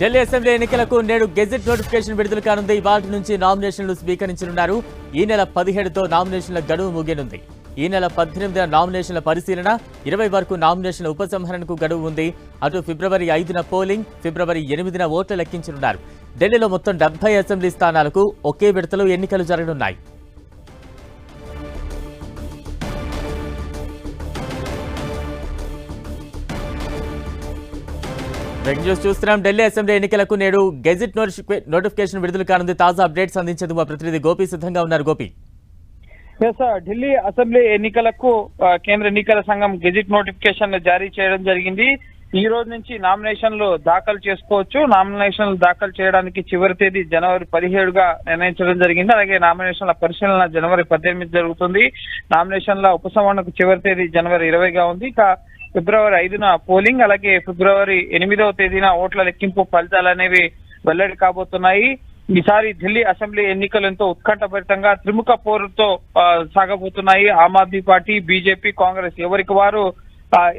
Delhi assembly ఎన్నికలకు నేడు gazette notification విడుదల కానుంది. వాటి నుంచి నామినేషన్లు స్వీకరించనున్నారు. ఈ నెల పదిహేడుతో నామినేషన్ల గడువు ముగియనుంది. ఈ నెల పద్దెనిమిదిన నామినేషన్ల పరిశీలన ఇరవై వరకు నామినేషన్ల ఉపసంహరణకు గడువు ఉంది. అటు ఫిబ్రవరి ఐదున పోలింగ్ ఫిబ్రవరి ఎనిమిదిన ఓట్లు లెక్కించనున్నారు. ఢిల్లీలో మొత్తం డెబ్బై అసెంబ్లీ స్థానాలకు ఒకే విడతలో ఎన్నికలు జరగనున్నాయి. న్యూస్ చూస్తున్నాం. ఢిల్లీ అసెంబ్లీ ఎన్నికలకు నేడు గెజిట్ నోటిఫికేషన్ విడుదల కానుంది. తాజా అప్డేట్స్ అందించేందుకు మా ప్రతినిధి గోపి సిద్ధంగా ఉన్నారు. గోపి. ఎస్ ఢిల్లీ అసెంబ్లీ ఎన్నికలకు కేంద్ర ఎన్నికల సంఘం గెజిట్ నోటిఫికేషన్ జారీ చేయడం జరిగింది. ఈ రోజు నుంచి నామినేషన్లు దాఖలు చేసుకోవచ్చు. నామినేషన్లు దాఖలు చేయడానికి చివరి తేదీ జనవరి పదిహేడుగా నిర్ణయించడం జరిగింది. అలాగే నామినేషన్ల పరిశీలన జనవరి పద్దెనిమిది జరుగుతుంది. నామినేషన్ల ఉపసంహరణకు చివరి తేదీ జనవరి ఇరవైగా ఉంది. ఇక ఫిబ్రవరి ఐదున పోలింగ్ అలాగే ఫిబ్రవరి ఎనిమిదవ తేదీన ఓట్ల లెక్కింపు ఫలితాలు అనేవి వెల్లడి కాబోతున్నాయి. ఈసారి ఢిల్లీ అసెంబ్లీ ఎన్నికలు ఎంతో ఉత్కంఠభరితంగా త్రిముఖ పోరుతో సాగబోతున్నాయి. ఆమ్ ఆద్మీ పార్టీ బీజేపీ కాంగ్రెస్ ఎవరికి వారు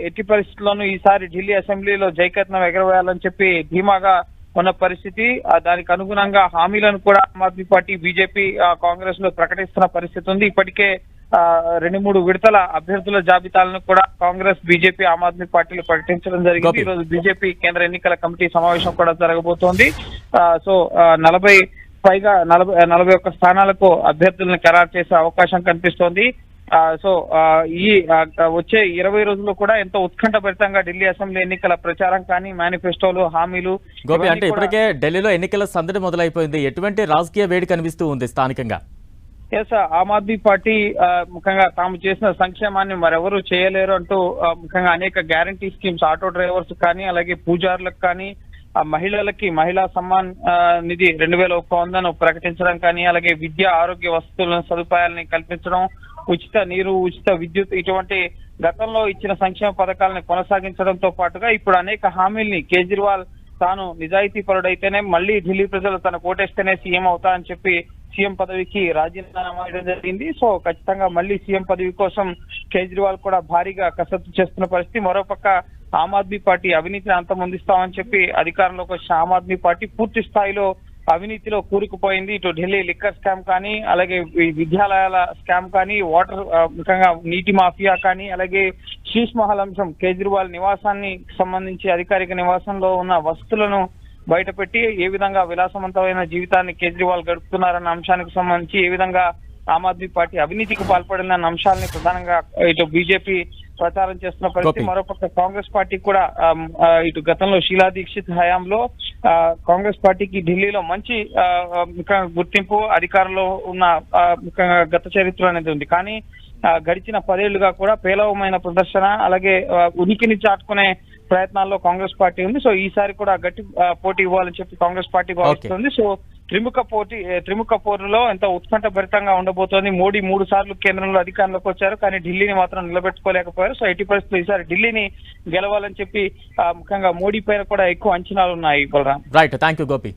ఎట్టి పరిస్థితుల్లోనూ ఈసారి ఢిల్లీ అసెంబ్లీలో జైకత్నం ఎగరవేయాలని చెప్పి ధీమాగా ఉన్న పరిస్థితి. దానికి అనుగుణంగా హామీలను కూడా ఆమ్ ఆద్మీ పార్టీ బీజేపీ కాంగ్రెస్లో ప్రకటిస్తున్న పరిస్థితి ఉంది. ఇప్పటికే రెండు మూడు విడతల అభ్యర్థుల జాబితాలను కూడా కాంగ్రెస్ బీజేపీ ఆమ్ ఆద్మీ పార్టీలు ప్రకటించడం జరిగింది. ఈ రోజు బీజేపీ కేంద్ర ఎన్నికల కమిటీ సమావేశం కూడా జరగబోతోంది. సో నలభై పైగా నలభై నలభై ఒక్క స్థానాలకు అభ్యర్థులను ఖరారు చేసే అవకాశం కనిపిస్తోంది. సో ఈ వచ్చే ఇరవై రోజుల్లో కూడా ఎంతో ఉత్కంఠభరితంగా ఢిల్లీ అసెంబ్లీ ఎన్నికల ప్రచారం కానీ మేనిఫెస్టోలు హామీలు గోపి అంటే ఇప్పటికే ఢిల్లీలో ఎన్నికల సందడి మొదలైపోయింది. ఎటువంటి రాజకీయ వేడి కనిపిస్తూ ఉంది స్థానికంగా? ఎస్ ఆమ్ ఆద్మీ పార్టీ ముఖ్యంగా తాము చేసిన సంక్షేమాన్ని మరెవరు చేయలేరు అంటూ uh, ముఖ్యంగా అనేక గ్యారంటీ స్కీమ్స్ ఆటో డ్రైవర్స్ కానీ అలాగే పూజారులకు కానీ ఆ మహిళలకి మహిళా సమ్మాన్ నిధి రెండు వేల ఒక్క వందను ప్రకటించడం కానీ అలాగే విద్య ఆరోగ్య వసతుల సదుపాయాలని కల్పించడం ఉచిత నీరు ఉచిత విద్యుత్ ఇటువంటి గతంలో ఇచ్చిన సంక్షేమ పథకాలను కొనసాగించడంతో పాటుగా ఇప్పుడు అనేక హామీల్ని కేజ్రీవాల్ తాను నిజాయితీ పరుడైతేనే మళ్ళీ ఢిల్లీ ప్రజలు తన కోటేస్తేనే సీఎం అవుతా అని చెప్పి సీఎం పదవికి రాజీనామా చేయడం జరిగింది. సో ఖచ్చితంగా మళ్ళీ సీఎం పదవి కోసం కేజ్రీవాల్ కూడా భారీగా కసరత్తు చేస్తున్న పరిస్థితి. మరోపక్క ఆమ్ ఆద్మీ పార్టీ అవినీతిని అంతమొందిస్తామని చెప్పి అధికారంలోకి వచ్చిన ఆమ్ ఆద్మీ పార్టీ పూర్తి స్థాయిలో అవినీతిలో కూరుకుపోయింది. ఇటు ఢిల్లీ లిక్కర్ స్కామ్ కానీ అలాగే ఈ విద్యాలయాల స్కామ్ కానీ వాటర్ ముఖ్యంగా నీటి మాఫియా కానీ అలాగే శీష్ మహల్ అంశం కేజ్రీవాల్ నివాసాన్ని సంబంధించి అధికారిక నివాసంలో ఉన్న వస్తువులను బయటపెట్టి ఏ విధంగా విలాసవంతమైన జీవితాన్ని కేజ్రీవాల్ గడుపుతున్నారన్న అంశానికి సంబంధించి ఏ విధంగా ఆమ్ ఆద్మీ పార్టీ అవినీతికి పాల్పడిందన్న అంశాలని ప్రధానంగా ఇటు బీజేపీ ప్రచారం చేస్తున్న పరిస్థితి. మరోపక్క కాంగ్రెస్ పార్టీ కూడా ఇటు గతంలో షీలా దీక్షిత్ హయాంలో కాంగ్రెస్ పార్టీకి ఢిల్లీలో మంచి గుర్తింపు అధికారంలో ఉన్న గత చరిత్ర అనేది ఉంది కానీ గడిచిన పదేళ్ళుగా కూడా పేలవమైన ప్రదర్శన అలాగే ఉనికిని చాటుకునే ప్రయత్నాల్లో కాంగ్రెస్ పార్టీ ఉంది. సో ఈసారి కూడా గట్టి పోటీ ఇవ్వాలని చెప్పి కాంగ్రెస్ పార్టీ భావిస్తుంది. సో త్రిముఖ పోటీ త్రిముఖ పోరులో ఎంతో ఉత్కంఠ భరితంగా ఉండబోతోంది. మోడీ మూడు సార్లు కేంద్రంలో అధికారంలోకి వచ్చారు. కానీ ఢిల్లీని మాత్రం నిలబెట్టుకోలేకపోయారు. సో ఎట్టి పరిస్థితులు ఈసారి ఢిల్లీని గెలవాలని చెప్పి ముఖ్యంగా మోడీ పైన కూడా ఎక్కువ అంచనాలు ఉన్నాయి Balram. Right thank you Gopi